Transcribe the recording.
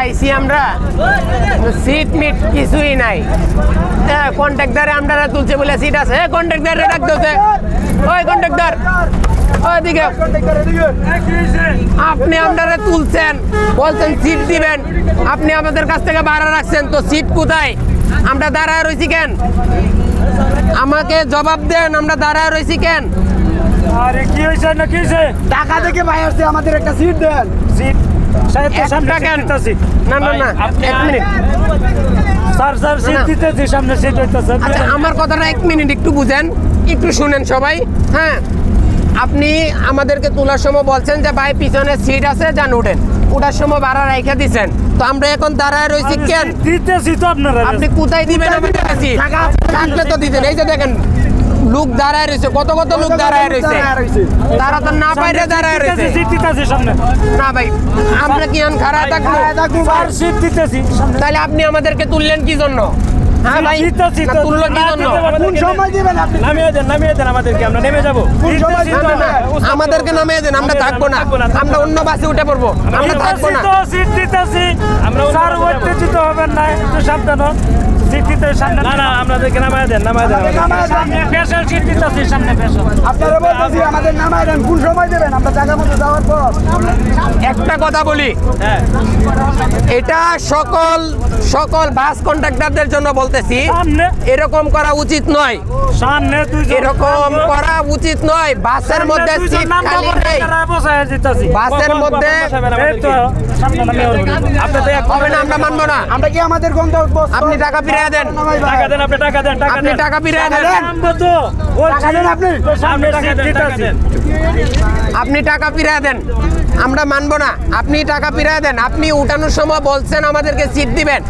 আইসি আমরা। Seat meet কিছুই নাই। কন্ট্রাক্টারে আমরা তুলছে বলে সিট আছে। কন্ট্রাক্টারে ডাক দিতে ওই কন্ট্রাক্টর ওইদিকে আপনি আপনারা তুলছেন বলছেন সিট দিবেন। আপনি আমাদের কাছ থেকে ভাড়া রাখছেন তো সিট কোথায়? আমরা দাঁড়ায় রয়েছি কেন? আমাকে জবাব দেন আমরা দাঁড়ায় রয়েছি কেন? আরে কি হয়েছে না কি হয়েছে? টাকা থেকে ভাই আসছে আমাদের একটা সিট দেন। সিট সাহেব তো সামনে একটা সিট কেন দিতেছি না না না এক মিনিট। স্যার স্যার সিট দিতেছি সামনে সিট হইতেছে। আচ্ছা আমার কথাটা এক মিনিট একটু বুঝেন একটু শুনেন সবাই। হ্যাঁ আপনি আমাদেরকে তোলার সময় বলছেন যে ভাই পিছনে সিট আছে যান উঠেন। ওটার সময় ভাড়া রেখে দিছেন। তো আমরা এখন দাঁড়ায় রয়েছি কেন? দিতেছি তো আপনারা। আপনি কোথায় দিবেন থাকলে তো দিতেন। এই যে দেখেন লোক দাঁড়ায় রয়েছে। কত কত লোক দাঁড়ায় রয়েছে। তারা তো না পাইরে দাঁড়ায় রয়েছে। সিট দিতেছি সামনে। না ভাই আমরা কি আন খারাপ থাকব? স্যার সিট দিতেছি তাহলে আপনি আমাদেরকে তুললেন কি জন্য? হ্যাঁ ভাই দিতেছি না তুললো কি জন্য? কোন সময় দিবেন আপনি? নামিয়ে দেন নামিয়ে দেন আমাদেরকে আমরা নেমে যাব। কোন সময় দিবেন? না, আমাদেরকে নামিয়ে দেন আমরা থাকব না। আমরা অন্য বাসে উঠে পড়ব। আমরা থাকব না। সিট দিতেছি আমরা স্যার হবেন না একটু সাবধান হন। সামনে না না আমাদেরকে নামায় দেন নামায় দেন স্পেশাল সিট দিতেছি সামনে স্পেশাল আপনারা বলতেছি আমাদের নামায় দেন কোন সময় দেবেন আমরা জায়গা মতো যাওয়ার পর। একটা কথা বলি হ্যাঁ। এটা সকল সকল বাস কন্ট্রাক্টরদের জন্য বলতেছি এরকম করা উচিত নয়। সামনে এরকম করা উচিত নয়। বাসের মধ্যে সিট খালি নেই। বাসের মধ্যে বসাবেন এই তো আমাদেরকে। সামনে নামে আপনি তো। এক হবে না আমরা মানবো না। আমরা কি আমাদের আপনি টাকা ফিরিয়ে দেন। টাকা দেন আপনি টাকা দেন টাকা আপনি দেন। টাকা ফিরিয়ে দেন। দেন। নামবো তো। টাকা দেন আপনি? সামনে টাকা দেন টাকা দিতেছি দেন। আপনি টাকা ফিরিয়ে দেন। আমরা মানবো না। আপনি টাকা ফিরিয়ে দেন। আপনি উঠানোর সময় বলছেন আমাদেরকে সিট দিবেন।